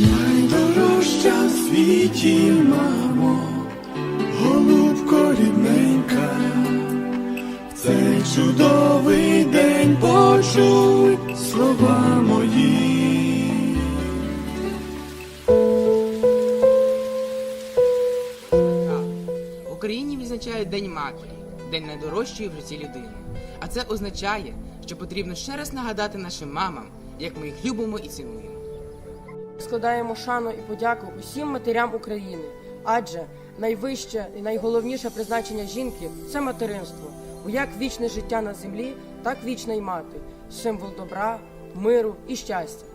Найдорожча в світі, мамо, голубко рідненька, в цей чудовий день почуй слова мої. Україні відзначають День матері, день найдорожчої в житті людини. А це означає, що потрібно ще раз нагадати нашим мамам, як ми їх любимо і цінуємо. Складаємо шану і подяку усім матерям України, адже найвище і найголовніше призначення жінки це материнство. Бо як вічне життя на землі, так вічна й мати, символ добра, миру і щастя.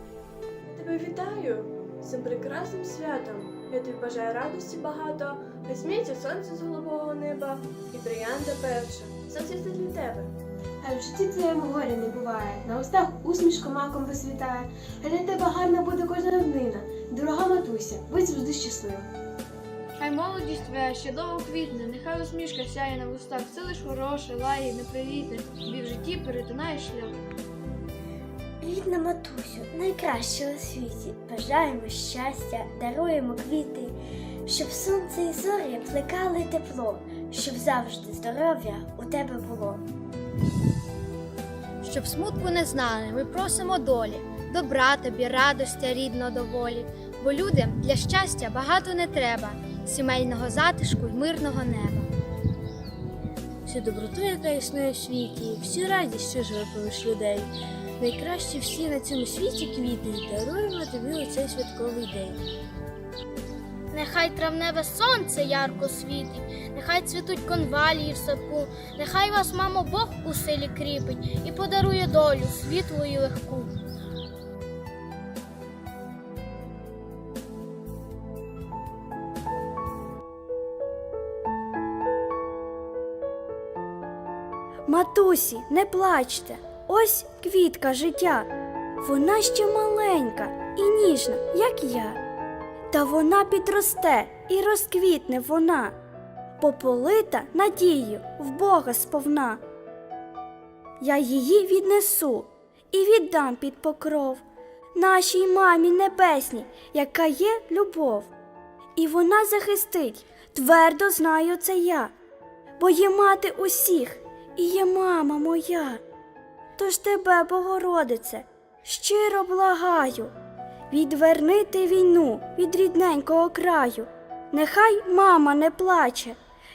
Тебе вітаю цим прекрасним святом. Я тобі бажаю радості багато, хай сміється сонце з голубого неба і троянда перша. Зацвіте для тебе. А в житті твоєму горя не буває, на устах усмішка маком висвітає, а для тебе гарна буде кожна днина. Дорога матуся, будь завжди щаслива. Хай молодість твоя ще довго квітне, нехай усмішка сяє на вустах, все лиш хороше, лагідне, привітне, тобі в житті перетинає шлях. Рідна матусю, найкраще у світі, бажаємо щастя, даруємо квіти, щоб сонце і зорі плекали тепло, щоб завжди здоров'я у тебе було. Щоб смутку не знали, ми просимо долі, добра тобі, радості рідно доволі, бо людям для щастя багато не треба, сімейного затишку й мирного неба. Всю доброту, яка існує в світі, всю радість, що живе поміж людей. Найкращі всі на цьому світі квіти даруємо тобі у цей святковий день. Нехай травневе сонце ярко світить, нехай цвітуть конвалії в садку, нехай вас, мамо, Бог у силі кріпить і подарує долю світлу і легку. Матусі, не плачте, ось квітка життя. Вона ще маленька і ніжна, як я. Та вона підросте і розквітне вона, пополита надію в Бога сповна. Я її віднесу і віддам під покров нашій мамі небесній, яка є любов. І вона захистить, твердо знаю це я, бо є мати усіх, і є мама моя. Тож тебе, Богородице, щиро благаю, відверни ти війну від рідненького краю. Нехай мама не плаче,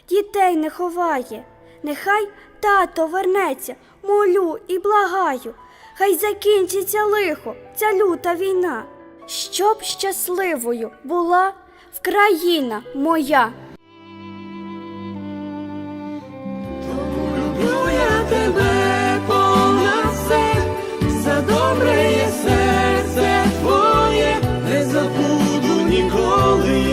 дітей не ховає, нехай тато вернеться, молю і благаю. Хай закінчиться лихо, ця люта війна, щоб щасливою була Вкраїна моя. holy